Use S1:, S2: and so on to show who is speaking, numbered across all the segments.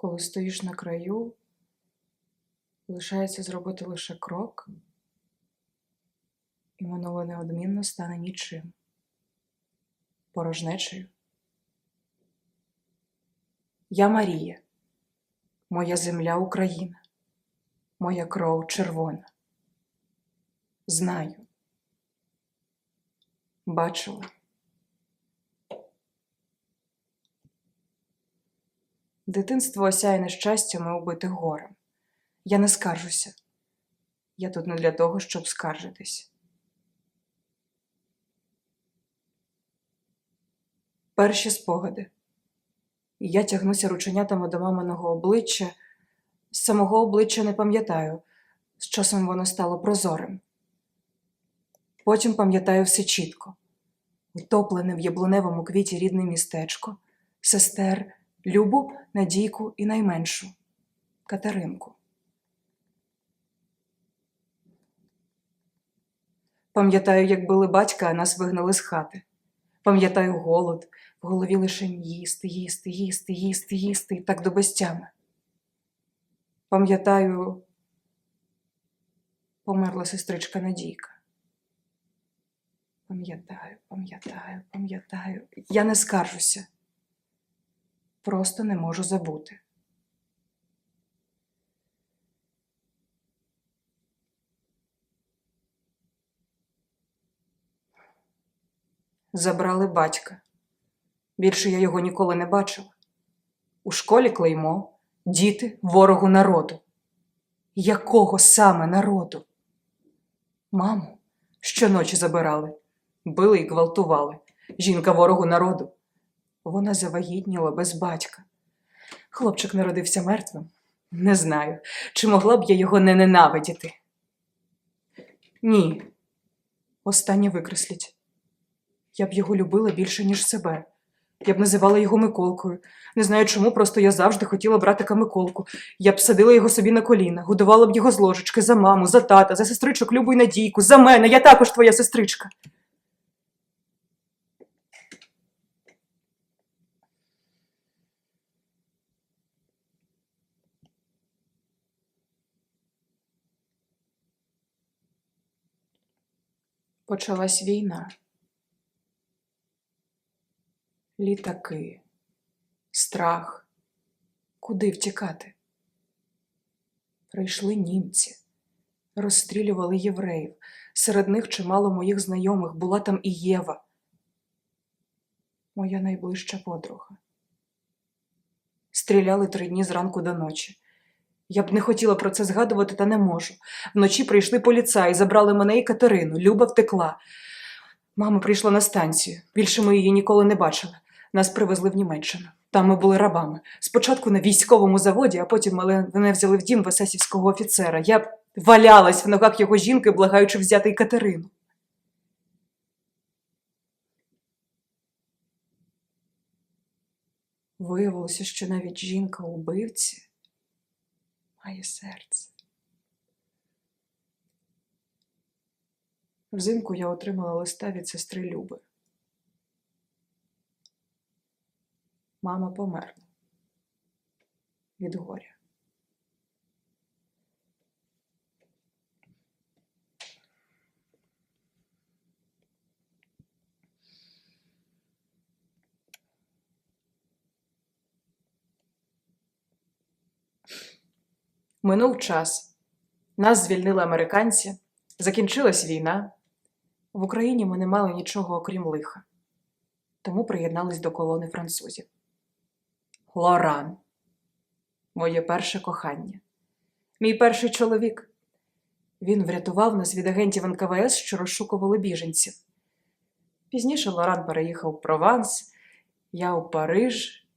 S1: Коли стоїш на краю, лишається зробити лише крок, і минуле неодмінно стане нічим, порожнечею. Я Марія, моя земля Україна, моя кров червона. Знаю, бачила. Дитинство осяяне щастям і убите горем. Я не скаржуся. Я тут не для того, щоб скаржитись. Перші спогади. Я тягнуся рученятами до маминого обличчя. Самого обличчя не пам'ятаю. З часом воно стало прозорим. Потім пам'ятаю все чітко. Утоплене в яблуневому квіті рідне містечко, сестер, Любу, Надійку і найменшу Катеринку. Пам'ятаю, як били батька, а нас вигнали з хати. Пам'ятаю голод, в голові лише їсти, їсти, їсти, їсти, їсти і так до безтями. Пам'ятаю, померла сестричка Надійка. Пам'ятаю, пам'ятаю, пам'ятаю. Я не скаржуся. Просто не можу забути. Забрали батька. Більше я його ніколи не бачила. У школі клеймо діти ворогу народу. Якого саме народу? Маму щоночі забирали, били і гвалтували. Жінка ворогу народу. Вона завагітніла без батька. Хлопчик народився мертвим. Не знаю, чи могла б я його не ненавидіти. Ні. Останнє викресліть. Я б його любила більше, ніж себе. Я б називала його Миколкою. Не знаю чому, просто я завжди хотіла братика Миколку. Я б садила його собі на коліна, годувала б його з ложечки за маму, за тата, за сестричок Любу й Надійку, за мене. Я також твоя сестричка. Почалась війна. Літаки, страх. Куди втікати? Прийшли німці, розстрілювали євреїв. Серед них чимало моїх знайомих, була там і Єва, моя найближча подруга. Стріляли три дні зранку до ночі. Я б не хотіла про це згадувати, та не можу. Вночі прийшли поліцаї, забрали мене і Катерину. Люба втекла. Мама прийшла на станцію. Більше ми її ніколи не бачили. Нас привезли в Німеччину. Там ми були рабами. Спочатку на військовому заводі, а потім мене взяли в дім весесівського офіцера. Я валялась в ногах його жінки, благаючи взяти й Катерину. Виявилося, що навіть жінка убивці має серце. Взимку я отримала листа від сестри Люби. Мама померла від горя. Минув час. Нас звільнили американці, закінчилась війна. В Україні ми не мали нічого окрім лиха, тому приєднались до колони французів. Лоран, моє перше кохання, мій перший чоловік. Він врятував нас від агентів НКВС, що розшукували біженців. Пізніше Лоран переїхав в Прованс, я у Париж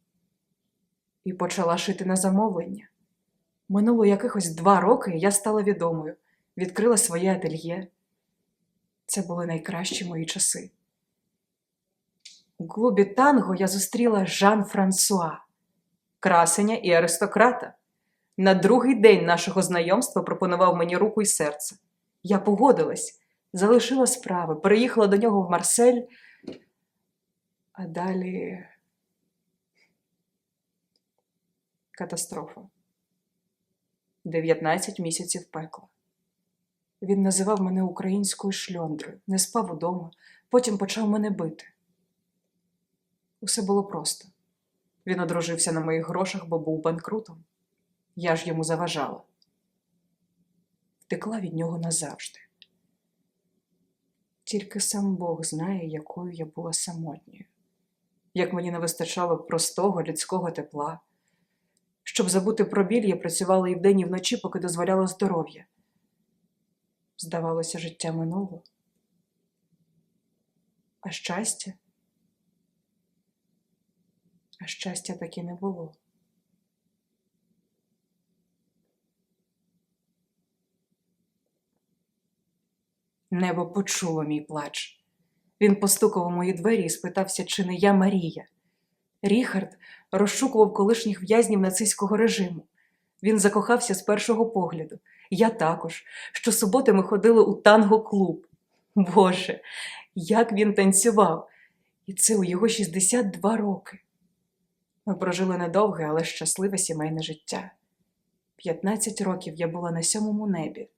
S1: і почала шити на замовлення. Минуло якихось два роки, я стала відомою, відкрила своє ательє. Це були найкращі мої часи. У клубі танго я зустріла Жан Франсуа, красеня і аристократа. На другий день нашого знайомства пропонував мені руку і серце. Я погодилась, залишила справи, переїхала до нього в Марсель, а далі Катастрофа. 19 місяців пекла. Він називав мене українською шльондрою, не спав удома, потім почав мене бити. Усе було просто. Він одружився на моїх грошах, бо був банкрутом. Я ж йому заважала. Втекла від нього назавжди. Тільки сам Бог знає, якою я була самотньою, як мені не вистачало простого людського тепла. Щоб забути про біль, я працювала і вдень, і вночі, поки дозволяло здоров'я. Здавалося, життя минуло. А щастя? А щастя таки не було. Небо почуло мій плач. Він постукав у мої двері і спитався, чи не я Марія. Ріхард розшукував колишніх в'язнів нацистського режиму. Він закохався з першого погляду. Я також. Щосуботи ми ходили у танго-клуб. Боже, як він танцював! І це у його 62 роки. Ми прожили недовге, але щасливе сімейне життя. 15 років я була на сьомому небі.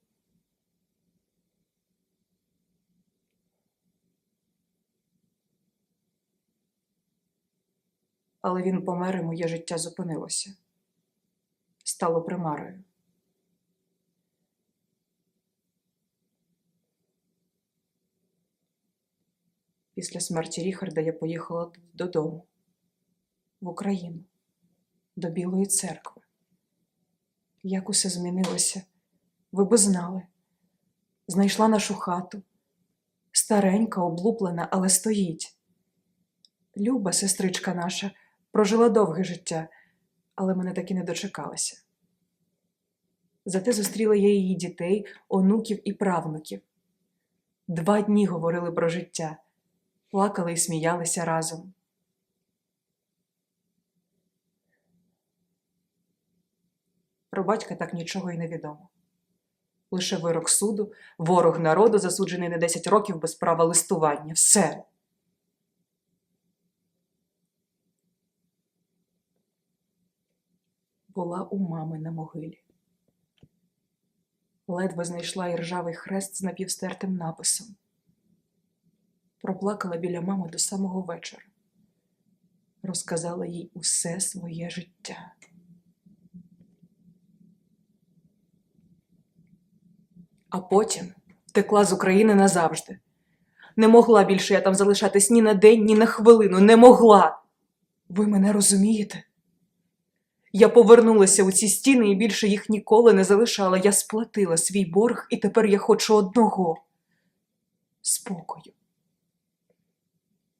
S1: Але він помер, і моє життя зупинилося. Стало примарою. Після смерті Ріхарда я поїхала додому, в Україну, до Білої церкви. Як усе змінилося, ви би знали. Знайшла нашу хату, старенька, облуплена, але стоїть. Люба, сестричка наша, прожила довге життя, але мене таки не дочекалася. Зате зустріла я її дітей, онуків і правнуків. Два дні говорили про життя, плакали і сміялися разом. Про батька так нічого й не відомо. Лише вирок суду, ворог народу, засуджений на 10 років без права листування. Все. Була у мами на могилі. Ледве знайшла і ржавий хрест з напівстертим написом. Проплакала біля мами до самого вечора. Розказала їй усе своє життя. А потім втекла з України назавжди. Не могла більше я там залишатись ні на день, ні на хвилину. Не могла. Ви мене розумієте? Я повернулася у ці стіни і більше їх ніколи не залишала. Я сплатила свій борг, і тепер я хочу одного спокою.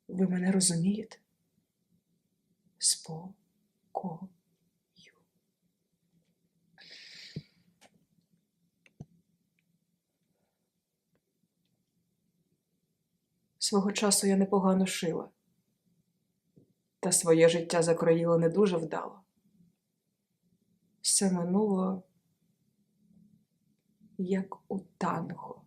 S1: Ви мене розумієте? Спокою. Свого часу я непогано шила, та своє життя закроїла не дуже вдало все минуло як у танго.